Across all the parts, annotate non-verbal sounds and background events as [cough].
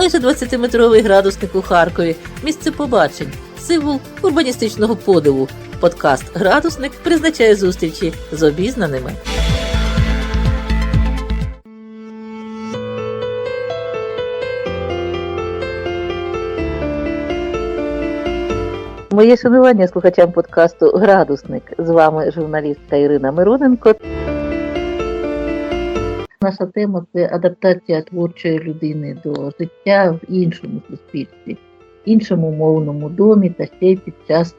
Майже 20-метровий градусник у Харкові, місце побачень, символ урбаністичного подиву. Подкаст Градусник призначає зустрічі з обізнаними. Моє шанування слухачам подкасту Градусник. З вами журналістка Ірина Мироненко. Наша тема це адаптація творчої людини до життя в іншому суспільстві, іншому мовному домі та ще й під час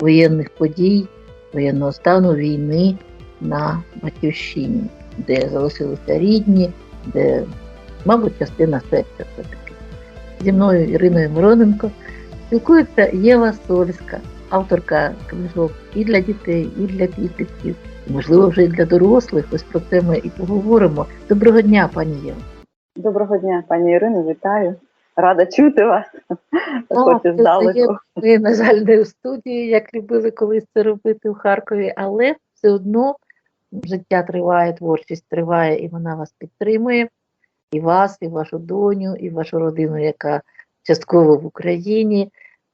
воєнних подій, воєнного стану війни на батьківщині, де залишилися рідні, де, мабуть, частина серця все-таки. Зі мною Іриною Мироненко спілкується Єва Сольська, авторка книжок і для дітей, і для підлітків, і, можливо, вже і для дорослих. Ось про це ми і поговоримо. Доброго дня, пані Єва. Доброго дня, пані Ірино, вітаю. Рада чути вас. Це здалеку. Ми, на жаль, не в студії, як любили колись це робити в Харкові, але все одно життя триває, творчість триває, і вона вас підтримує, і вас, і вашу доню, і вашу родину, яка частково в Україні.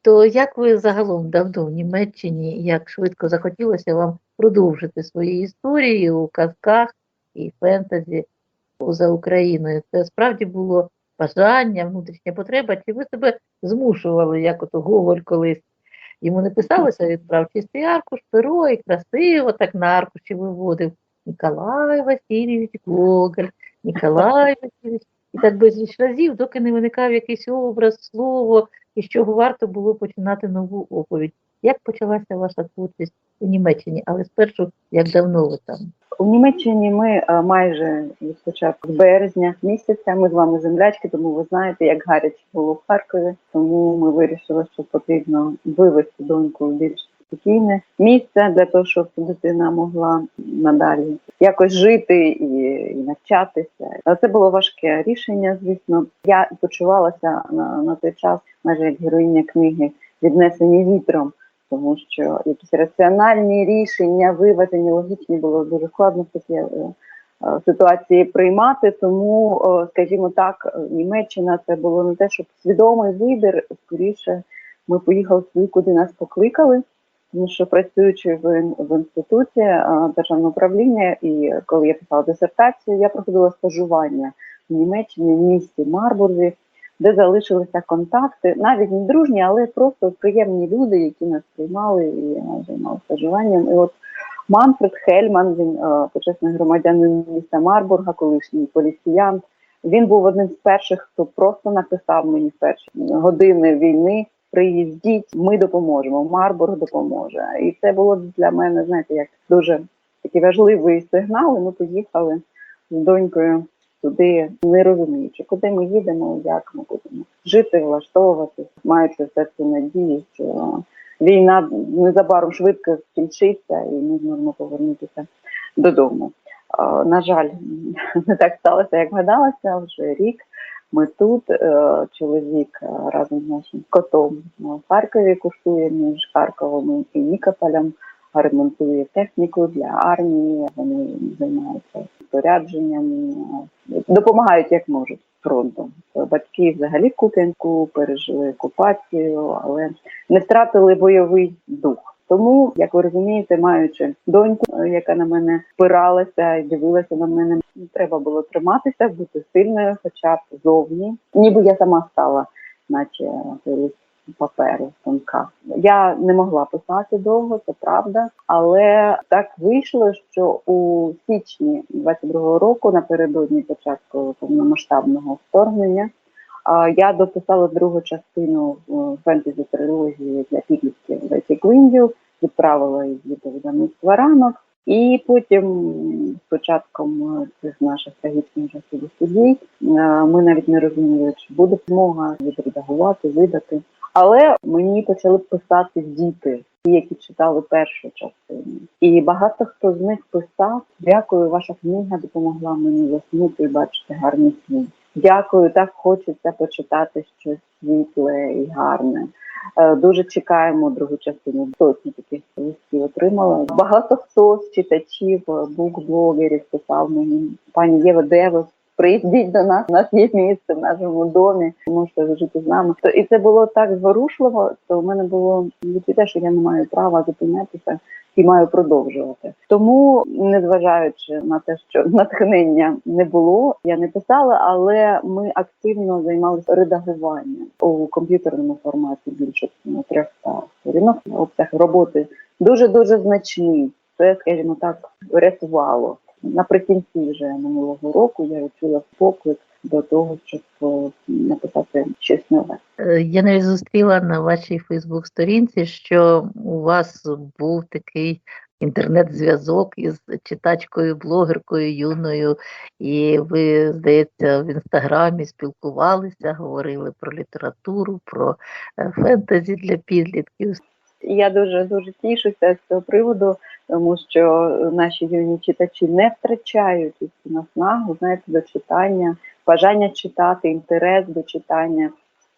То як ви загалом давно в Німеччині, як швидко захотілося вам продовжити свої історії у казках і фентезі поза Україною? Це справді було бажання, внутрішня потреба, чи ви себе змушували, як ото Гоголь колись йому не писалося, відправ чистий аркуш, перо і красиво так на аркуші виводив Ніколай Васильович Гоголь, Ніколай Васильович. І так безліч разів, доки не виникав якийсь образ, слово, і з чого варто було починати нову оповідь. Як почалася ваша творчість у Німеччині? Але спершу, як давно ви там? У Німеччині ми е, майже від початку березня місяця. Ми з вами землячки, тому ви знаєте, як гаряче було в Харкові. Тому ми вирішили, що потрібно вивести доньку більш спокійне місце для того, щоб дитина могла надалі якось жити і, і навчатися. Але це було важке рішення. Звісно, я почувалася на, на той час, майже як героїня книги віднесені вітром. Тому що якісь раціональні рішення, виважені, логічні було дуже складно в такій е, е, ситуації приймати. Тому, е, скажімо так, Німеччина це було не те, щоб свідомий вибір. Скоріше ми поїхали туди, куди нас покликали. Тому що працюючи в, в інституті державного управління, і коли я писала дисертацію, я проходила стажування в Німеччині в місті Марбурзі, де залишилися контакти, навіть не дружні, але просто приємні люди, які нас приймали і займалися стажуванням. І от Манфред Хельман, він почесний громадянин міста Марбурга, колишній поліціянт. Він був одним з перших, хто просто написав мені в перші години війни. Приїздіть, ми допоможемо. Марбург допоможе. І це було для мене, знаєте, як дуже такий важливий сигнал. Ми поїхали з донькою туди, не розуміючи, куди ми їдемо, як ми будемо жити, влаштовуватись, маючи все це надії, що війна незабаром швидко скінчиться, і ми зможемо повернутися додому. На жаль, не так сталося, як гадалося, вже рік. Ми тут, е, чоловік е, разом з нашим котом в Харкові куштує між Харковом і Нікополем, ремонтує техніку для армії. Вони займаються спорядженням, е, допомагають як можуть фронтом. Батьки взагалі Куп'янку пережили окупацію, але не втратили бойовий дух. Тому, як ви розумієте, маючи доньку, е, яка на мене спиралася і дивилася на мене, треба було триматися, бути сильною, хоча б зовні. Ніби я сама стала, наче лист паперу тонка. Я не могла писати довго, це правда, але так вийшло, що у січні 22-го року, напередодні початку повномасштабного вторгнення, я дописала другу частину фентезі трилогії для підлітків Леті Квінділ, відправила її до видавництва ранок. І потім, з початком цих наших трагічних жахливих подій, е, ми навіть не розуміли, чи буде змога відредагувати, видати. Але мені почали писати діти, ті, які читали першу частину. І багато хто з них писав: Дякую, ваша книга допомогла мені заснути і бачити гарний світ. Дякую, так хочеться почитати щось світле і гарне. Е, Дуже чекаємо другу частину. Сотні таких листів отримала. Багато хто з читачів, е, букблогерів писав мені, пані Єва, де приїздіть до нас, у нас є місце в нашому домі, можете жити з нами. То і це було так зворушливо, то в мене було відчуття, що я не маю права зупинятися і маю продовжувати. Тому, незважаючи на те, що натхнення не було, я не писала, але ми активно займалися редагуванням у комп'ютерному форматі більше на 300 сторінок. Обсяг роботи дуже дуже значний. Це, скажімо так, рятувало. Наприкінці вже минулого року я відчула поклик до того, щоб е, написати щось нове. Е, Я навіть зустріла на вашій Фейсбук-сторінці, що у вас був такий інтернет-зв'язок із читачкою, блогеркою юною, і ви, здається, в інстаграмі спілкувалися, говорили про літературу, про е, фентезі для підлітків. Я дуже дуже тішуся з цього приводу, тому що наші юні читачі не втрачають цю наснагу, знаєте, до читання, бажання читати, інтерес до читання.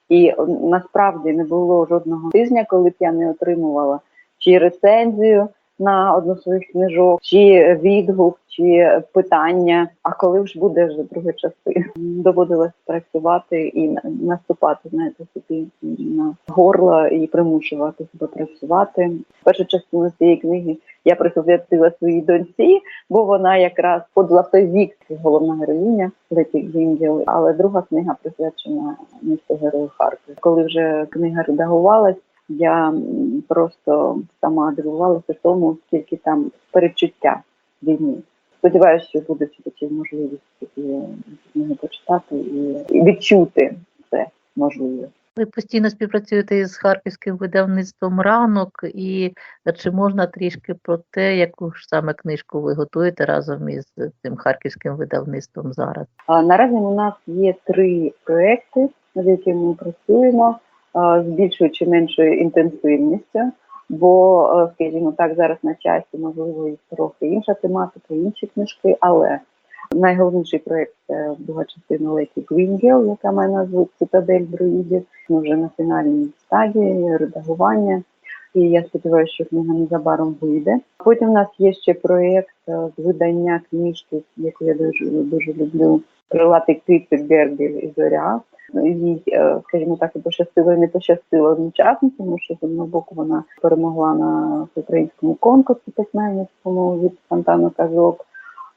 І насправді не було жодного тижня, коли б я не отримувала чи рецензію на одну своїх книжок, чи відгук, чи питання. А коли ж буде вже друга частина? Доводилось працювати і на- наступати, знаєте, собі на горло і примушувати себе працювати. Першу частину цієї книги я присвятила своїй доньці, бо вона якраз подала в той вік головна героїня Леті Гвінділ, але друга книга присвячена місту герою Харків. Коли вже книга редагувалась, я просто сама дивувалася тому, скільки там перечуття війни. Сподіваюся, що буде читачі можливість такі почитати і, відчути це можливо. Ви постійно співпрацюєте із харківським видавництвом ранок, і чи можна трішки про те, яку ж саме книжку ви готуєте разом із цим харківським видавництвом зараз? А, Наразі у нас є три проекти, над якими ми працюємо з більшою чи меншою інтенсивністю. Бо, е, скажімо так, зараз на часі можливо і трохи інша тематика, інші книжки, але найголовніший проект це друга частина Леті Гвінгел, яка має назву Цитадель друїдів. Ми вже на фінальній стадії редагування. І я сподіваюся, що книга незабаром вийде. Потім у нас є ще проєкт е, з видання книжки, яку я дуже дуже люблю. Крилатий кицик Гербіль і зоря. Їй, е, скажімо так, і пощастило і не пощастило одночасно, тому що з одного боку вона перемогла на українському конкурсі письменницькому від фонтану казок.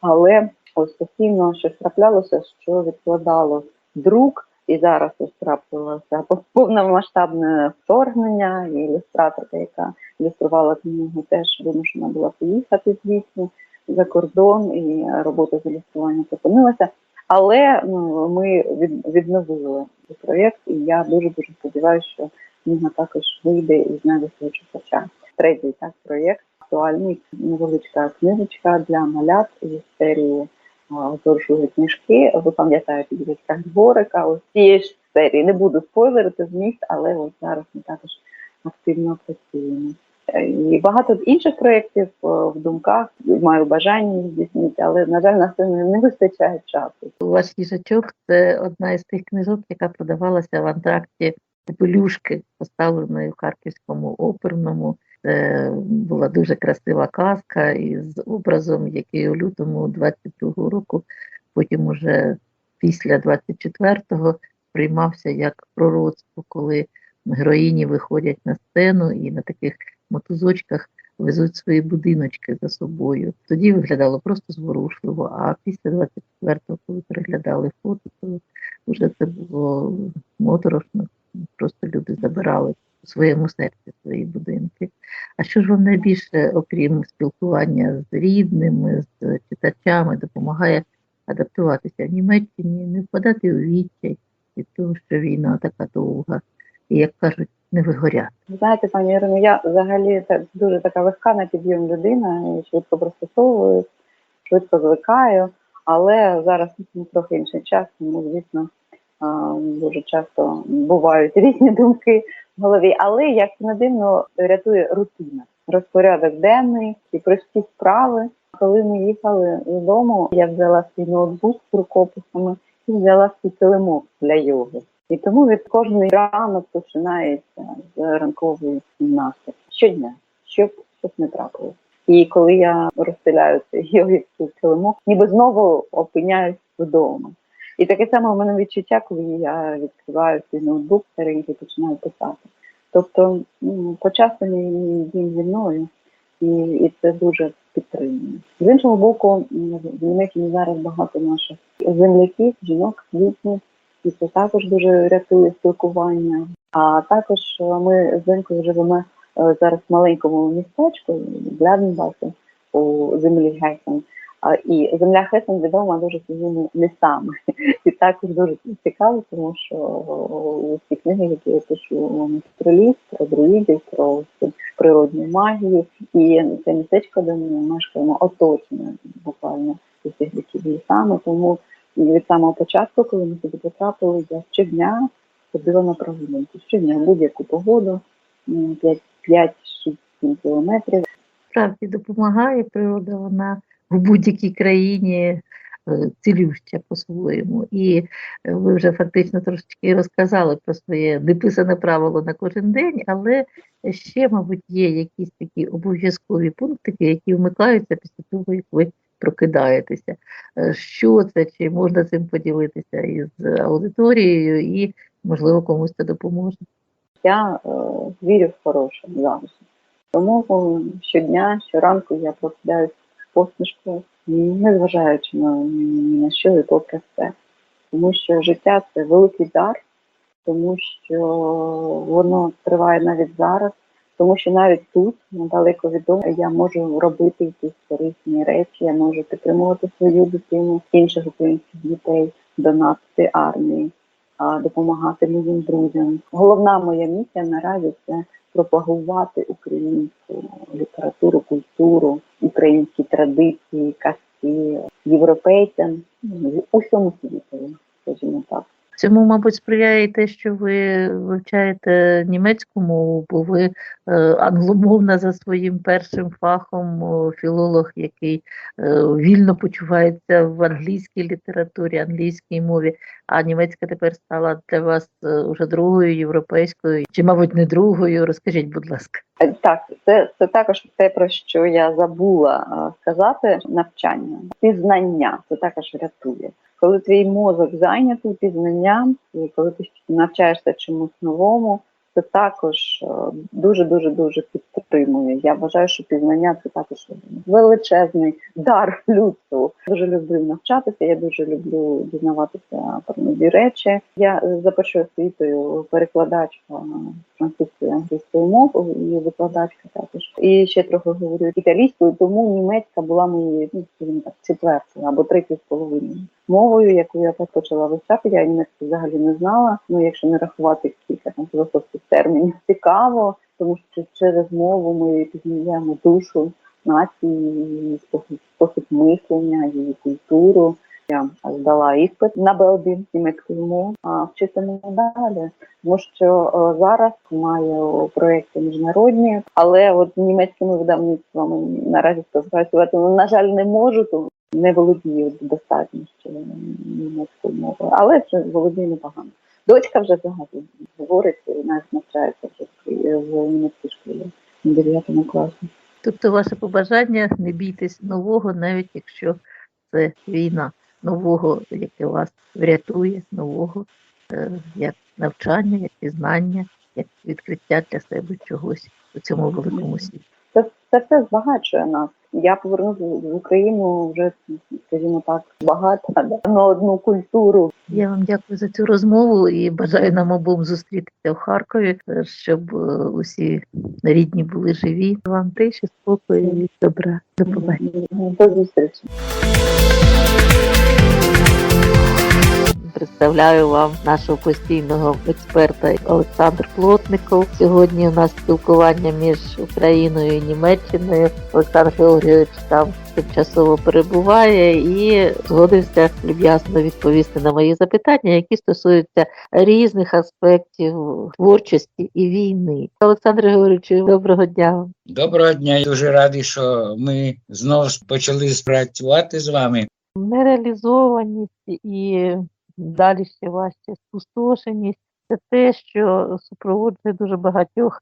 Але ось постійно щось траплялося, що відкладало друк, і зараз трапилося повномасштабне вторгнення, і ілюстраторка, яка ілюструвала книгу, теж вимушена була поїхати звідси за кордон, і робота з ілюстрування зупинилася. Але ну, ми від, відновили цей проєкт, і я дуже дуже сподіваюся, що книга також вийде і знайде свого читача. Третій так проєкт актуальний невеличка книжечка для малят із серії зоршої книжки. Ви пам'ятаєте дівчатка Дворика, ось цієї ж серії. Не буду спойлерити зміст, але от зараз ми також активно працюємо. Е, І багато інших проєктів е, в думках маю бажання здійснити, але на жаль, на це не вистачає часу. Ваш їжачок це одна із тих книжок, яка продавалася в антракті Попелюшки, поставленої в Харківському оперному. Це була дуже красива казка із образом, який у лютому 22-го року, потім уже після 24-го приймався як пророцтво, коли героїні виходять на сцену і на таких мотузочках везуть свої будиночки за собою. Тоді виглядало просто зворушливо, а після 24-го, коли переглядали фото, то вже це було моторошно. Просто люди забирали у своєму серці свої будинки. А що ж вам найбільше, окрім спілкування з рідними, з читачами, допомагає адаптуватися в Німеччині, не впадати у відчай від того, що війна така довга, і як кажуть, не вигоряти. Знаєте, пані Ірино, я взагалі так дуже така легка на підйом людина, і швидко пристосовуюсь, швидко звикаю, але зараз ну, трохи інший час, тому звісно дуже часто бувають різні думки в голові. Але як не дивно рятує рутина, розпорядок денний і прості справи. Коли ми їхали додому, я взяла свій ноутбук з рукописами і взяла свій килимок для йоги. І тому від кожний ранок починається з ранкової гімнастики. Щодня, щоб щось не трапилось. І коли я розстеляю цей йогівський килимок, ніби знову опиняюсь вдома. І таке саме у мене відчуття, коли я відкриваю свій ноутбук старенький і починаю писати. Тобто ну, почасний він зі мною, і, і це дуже підтримує. З іншого боку, в Німеччині зараз багато наших земляків, жінок, квітні, і це також дуже рятує спілкування. А також е, ми з Ленкою живемо е, зараз в маленькому містечку Гляденбасі у землі Гесен. І земля Хесен відома дуже своїми лісами. І також дуже цікаво, тому що у всі книги, які я пишу про ліс, про друїдів, про природну магію. І це містечко, де ми мешкаємо, оточене буквально усіх боків лісами. Тому від самого початку, коли ми сюди потрапили, я щодня ходила на прогулянку. Щодня будь-яку погоду, 5-6-7 кілометрів. Справді допомагає природа, вона в будь-якій країні е, цілюща по-своєму. І е, ви вже фактично трошечки розказали про своє неписане правило на кожен день, але ще, мабуть, є якісь такі обов'язкові пунктики, які вмикаються після того, як ви прокидаєтеся. Е, Що це, чи можна цим поділитися із аудиторією, і, можливо, комусь це допоможе. Я е, вірю в хороше завжди. Тому е, щодня, щоранку я прокидаюсь посмішкою, незважаючи на на що і попри все. Тому що життя це великий дар, тому що воно триває навіть зараз, тому що навіть тут, недалеко від дому, я можу робити якісь корисні речі, я можу підтримувати свою дитину, інших українських дітей, донатити армії, допомагати моїм друзям. Головна моя місія наразі це пропагувати українську літературу, культуру, українські традиції, казки європейцям ну, усьому світу, скажімо так. Цьому, мабуть, сприяє те, що ви вивчаєте німецьку мову, бо ви е, англомовна за своїм першим фахом, філолог, який е, вільно почувається в англійській літературі, англійській мові, а німецька тепер стала для вас е, уже другою європейською, чи, мабуть, не другою. Розкажіть, будь ласка. Е, Так, це, це також те, про що я забула е, сказати: навчання, пізнання це також рятує. Коли твій мозок зайнятий пізнанням, і коли ти навчаєшся чомусь новому, це також дуже дуже підтримує. Я вважаю, що пізнання це також величезний дар людству. Дуже люблю навчатися. Я дуже люблю дізнаватися про нові речі. Я е, за першою освітою перекладачка французької англійської мови і викладачка також. І ще трохи говорю італійською, тому німецька була моєю ну, скажімо так, четвертою або третьою з половиною мовою, яку я так почала вивчати. Я німецьку взагалі не знала. Ну якщо не рахувати кілька там філософських термінів, цікаво, тому що через мову ми пізнаємо душу нації, спосіб, спосіб мислення, її культуру. Я здала іспит на Б1 німецькою мовою, а вчитиму далі. Тому що е, зараз маю проекти міжнародні, але от німецькими видавництвами наразі співпрацювати ну, на жаль не можу, тому не володію достатньо ще німецькою мовою, але це володію непогано. Дочка вже взагалі говорить і навіть навчається вже в німецькій школі на 9 класі. Тобто, ваше побажання не бійтесь нового, навіть якщо це війна, нового, яке вас врятує, нового е, як навчання, як пізнання, як відкриття для себе чогось у цьому великому світі. Це, це все збагачує нас. Я повернуся в Україну вже, скажімо так, багато на одну культуру. Я вам дякую за цю розмову і бажаю нам обом зустрітися в Харкові, е, щоб е, усі рідні були живі. Вам тиші, спокою і добра. До побачення. До зустрічі. Представляю вам нашого постійного експерта Олександр Плотников. Сьогодні у нас спілкування між Україною і Німеччиною. Олександр Георгійович там тимчасово перебуває і згодився люб'язно відповісти на мої запитання, які стосуються різних аспектів творчості і війни. Олександр Георгійович, доброго дня. Доброго дня. Я дуже радий, що ми знову почали спрацювати з вами. Нереалізованість і далі ще важче спустошеність це те, що супроводжує дуже багатьох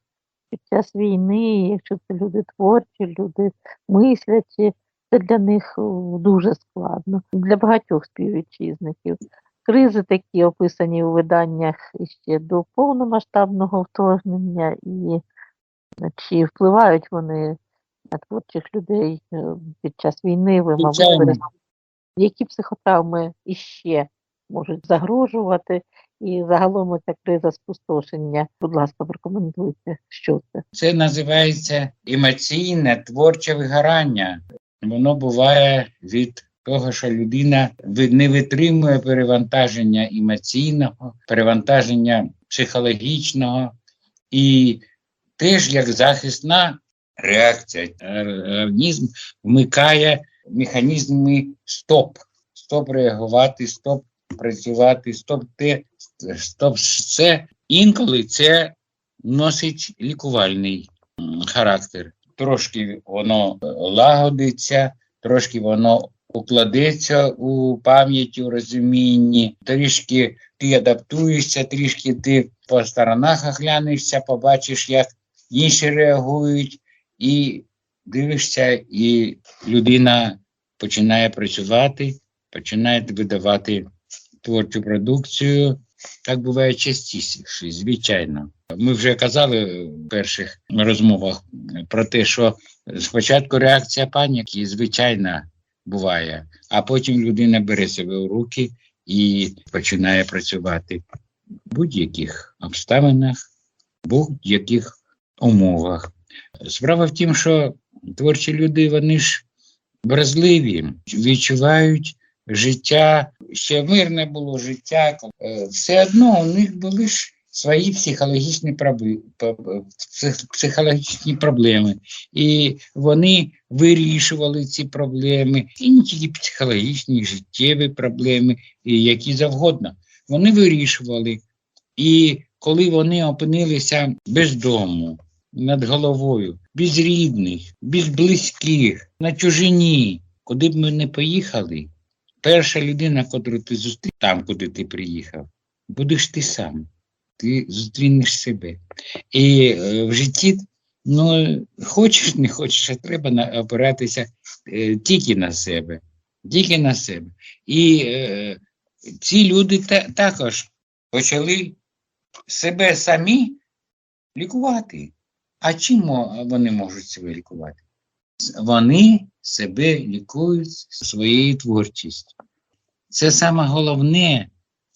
під час війни, якщо це люди творчі, люди мислячі, це для них дуже складно. Для багатьох співвітчизників. кризи такі описані у виданнях ще до повномасштабного вторгнення, і е, чи впливають вони на творчих людей е, під час війни, ви, мабуть, які психотравми іще можуть загрожувати, і загалом ця криза спустошення. Будь ласка, прокоментуйте, що це. Це називається емоційне творче вигорання. Воно буває від того, що людина не витримує перевантаження емоційного, перевантаження психологічного і теж як захисна реакція. Організм вмикає механізми стоп, стоп реагувати, стоп працювати, стоп те, стоп все. Інколи це носить лікувальний характер. Трошки воно лагодиться, трошки воно укладеться у пам'яті, у розумінні, трішки ти адаптуєшся, трішки ти по сторонах оглянешся, побачиш, як інші реагують, і дивишся, і людина починає працювати, починає видавати творчу продукцію. Так буває частіше, звичайно. Ми вже казали в перших розмовах про те, що спочатку реакція паніки звичайна буває, а потім людина бере себе у руки і починає працювати в будь-яких обставинах, будь-яких умовах. Справа в тім, що творчі люди вони ж вразливі, відчувають життя, ще мирне було життя. Е, Все одно у них були ж свої психологічні психологічні проблеми. І вони вирішували ці проблеми, і не тільки психологічні, і життєві проблеми, і які завгодно. Вони вирішували. І коли вони опинилися без дому, над головою, без рідних, без близьких, на чужині, куди б ми не поїхали, перша людина, котру ти зустрів там, куди ти приїхав, будеш ти сам. Ти зустрінеш себе. І е, в житті, ну, хочеш, не хочеш, а треба опиратися е, тільки на себе. Тільки на себе. І е, ці люди та, також почали себе самі лікувати. А чим вони можуть себе лікувати? Вони себе лікують своєю творчістю. Це саме головне,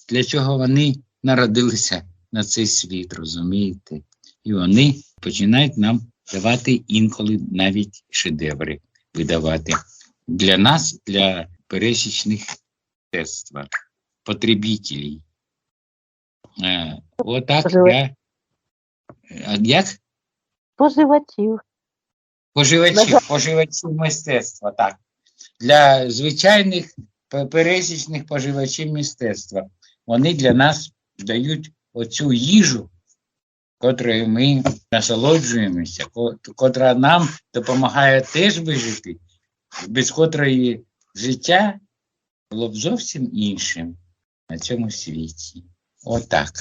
для чого вони народилися на цей світ, розумієте? І вони починають нам давати інколи навіть шедеври видавати. Для нас, для пересічних мистецтва, потребітелів. Е, отак я. А як? Споживачів. Поживачів, поживачів мистецтва, так. Для звичайних пересічних поживачів мистецтва. Вони для нас дають оцю їжу, котрою ми насолоджуємося, котра нам допомагає теж вижити, без котрої життя було б зовсім іншим на цьому світі. Отак.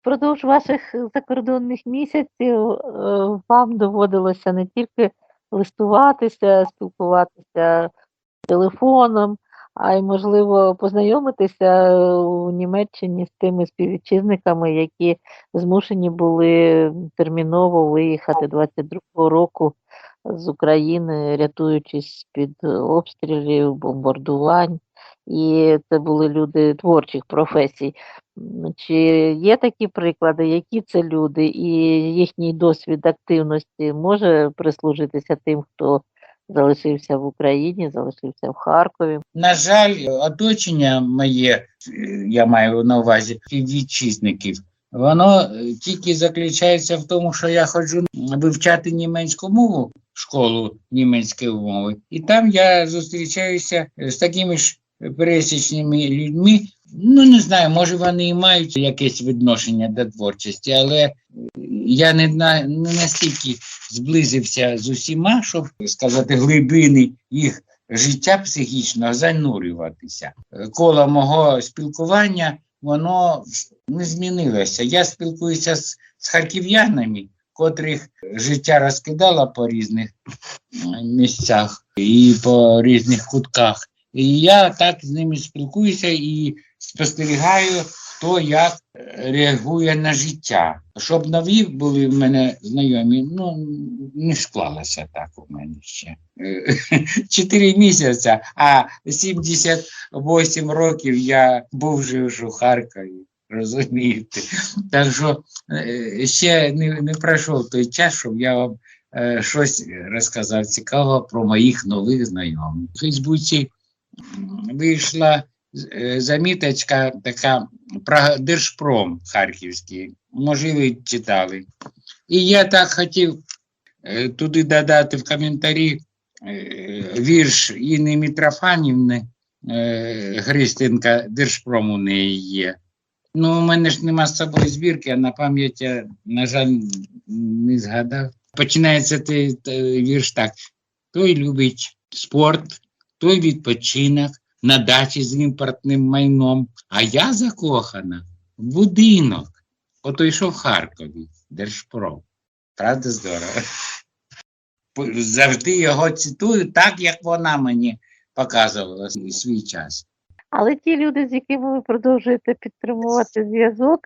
Впродовж ваших закордонних місяців е, вам доводилося не тільки листуватися, спілкуватися телефоном, а й, можливо, познайомитися у Німеччині з тими співвітчизниками, які змушені були терміново виїхати 22-го року з України, рятуючись під обстрілів, бомбардувань. І це були люди творчих професій. Чи є такі приклади, які це люди, і їхній досвід активності може прислужитися тим, хто залишився в Україні, залишився в Харкові? На жаль, оточення моє, е, я маю на увазі співвітчизників, воно е, тільки заключається в тому, що я ходжу вивчати німецьку мову школу німецької мови, і там я зустрічаюся з такими ж пересічними людьми. Ну, не знаю, може вони і мають якесь відношення до творчості, але я не, на, не настільки зблизився з усіма, щоб сказати, глибини їх життя психічного занурюватися. Е, Коло мого спілкування воно не змінилося. Я спілкуюся з, з харків'янами, котрих життя розкидало по різних місцях і по різних кутках. І я так з ними спілкуюся і спостерігаю, хто як е, реагує на життя. Щоб нові були в мене знайомі, ну не склалося так у мене ще. [laughs] Чотири місяці, а 78 років я був жив у Харкові. Розумієте? Так що е, ще не, не пройшов той час, щоб я вам е, щось розказав цікавого про моїх нових знайомих. У Фейсбуці вийшла заміточка така про Держпром Харківський. Може, ви читали. І я так хотів е, туди додати в коментарі е, вірш Інни Мітрофанівни е, Христинка Держпром у неї є. Ну, у мене ж нема з собою збірки, а на пам'ять я, на жаль, не згадав. Починається той вірш так. Той любить спорт, той відпочинок на дачі з імпортним майном, а я закохана в будинок. Ото йшов в Харкові, Держпром. Правда, здорово. Завжди його цитую так, як вона мені показувала свій час. Але ті люди, з якими ви продовжуєте підтримувати зв'язок,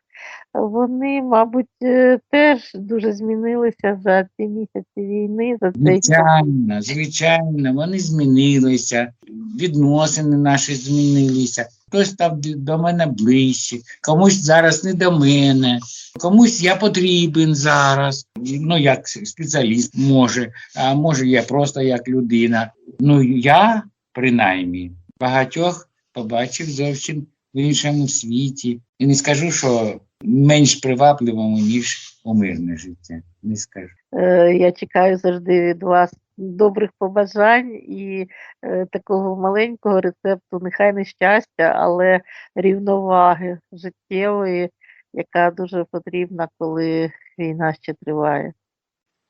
вони, мабуть, е, теж дуже змінилися за ці місяці війни, за цей. Звичайно, звичайно, вони змінилися, відносини наші змінилися. Хтось став до мене ближче, комусь зараз не до мене, комусь я потрібен зараз. Ну, як спеціаліст може, а може я просто як людина. Ну, я, принаймні, багатьох побачив зовсім в іншому світі. І не скажу, що менш привабливому, ніж у мирне життя. Не скажу. Е, Я чекаю завжди від вас добрих побажань і е, такого маленького рецепту, нехай не щастя, але рівноваги життєвої, яка дуже потрібна, коли війна ще триває.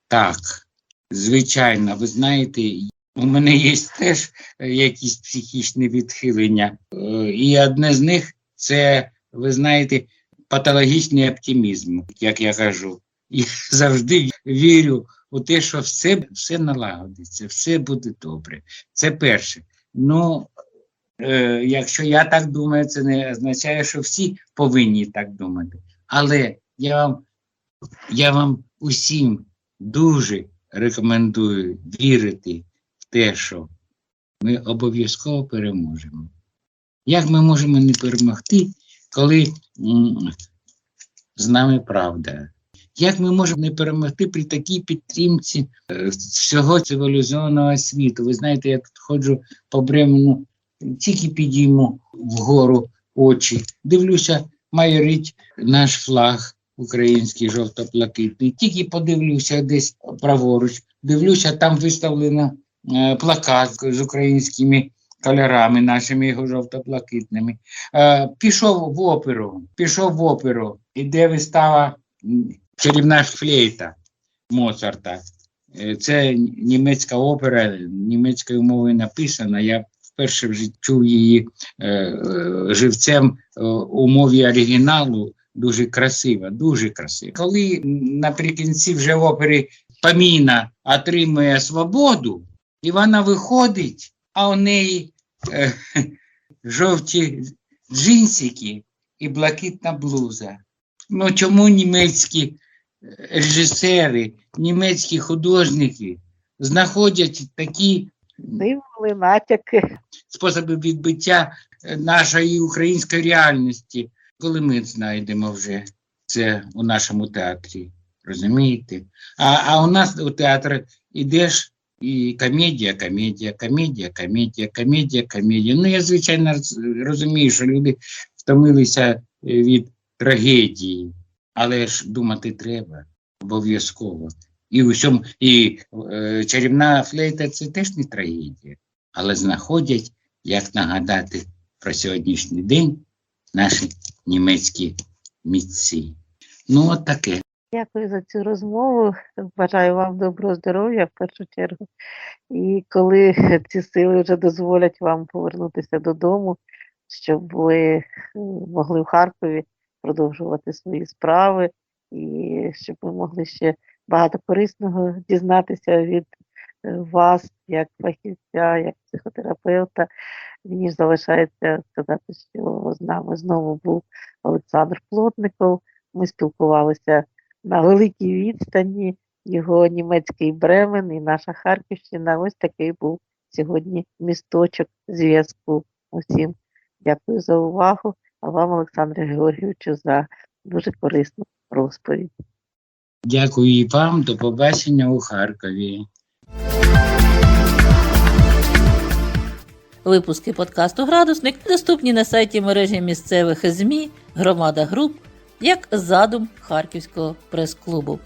Так, звичайно, ви знаєте, у мене є теж е, якісь психічні відхилення. Е, І одне з них це, ви знаєте, патологічний оптимізм, як я кажу. І [laughs] завжди вірю у те, що все, все налагодиться, все буде добре. Це перше. Ну, е, якщо я так думаю, це не означає, що всі повинні так думати. Але я вам, я вам усім дуже рекомендую вірити те, що ми обов'язково переможемо. Як ми можемо не перемогти, коли з нами правда? Як ми можемо не перемогти при такій підтримці е, всього цивілізованого світу? Ви знаєте, я тут ходжу по Бремену, тільки підійму вгору очі, дивлюся, майорить наш флаг український жовто-блакитний. Тільки подивлюся десь праворуч, дивлюся, там виставлено е, плакат з українськими кольорами, нашими його жовто-блакитними. Е, пішов в оперу, пішов в оперу, іде вистава чарівна флейта Моцарта. Е, Це німецька опера, німецькою мовою написана. Я вперше в житті чув її е, е, живцем е, у мові оригіналу. Дуже красива, дуже красива. Коли наприкінці вже опери Паміна отримує свободу, і вона виходить, а у неї е, жовті джинсики і блакитна блуза. Ну чому німецькі е, режисери, німецькі художники знаходять такі Символи, натяки. способи відбиття е, нашої української реальності, коли ми знайдемо вже це у нашому театрі. Розумієте? А, а у нас у театр ідеш і комедія, комедія, комедія, комедія, комедія, комедія. Ну, я, звичайно, розумію, що люди втомилися е, від трагедії, але ж думати треба обов'язково. І у всьому, і е, чарівна флейта це теж не трагедія, але знаходять, як нагадати про сьогоднішній день наші німецькі митці. Ну, от таке. Дякую за цю розмову. Бажаю вам доброго здоров'я в першу чергу. І коли ці сили вже дозволять вам повернутися додому, щоб ви е, могли в Харкові продовжувати свої справи, і щоб ви могли ще багато корисного дізнатися від е, вас, як фахівця, як психотерапевта. Мені ж залишається сказати, що з нами знову був Олександр Плотников. Ми спілкувалися на великій відстані. Його німецький Бремен і наша Харківщина. Ось такий був сьогодні місточок зв'язку. Усім дякую за увагу. А вам, Олександре Георгійовичу, за дуже корисну розповідь. Дякую і вам. До побачення у Харкові. Випуски подкасту Градусник доступні на сайті мережі місцевих ЗМІ Громада Груп як задум Харківського прес-клубу.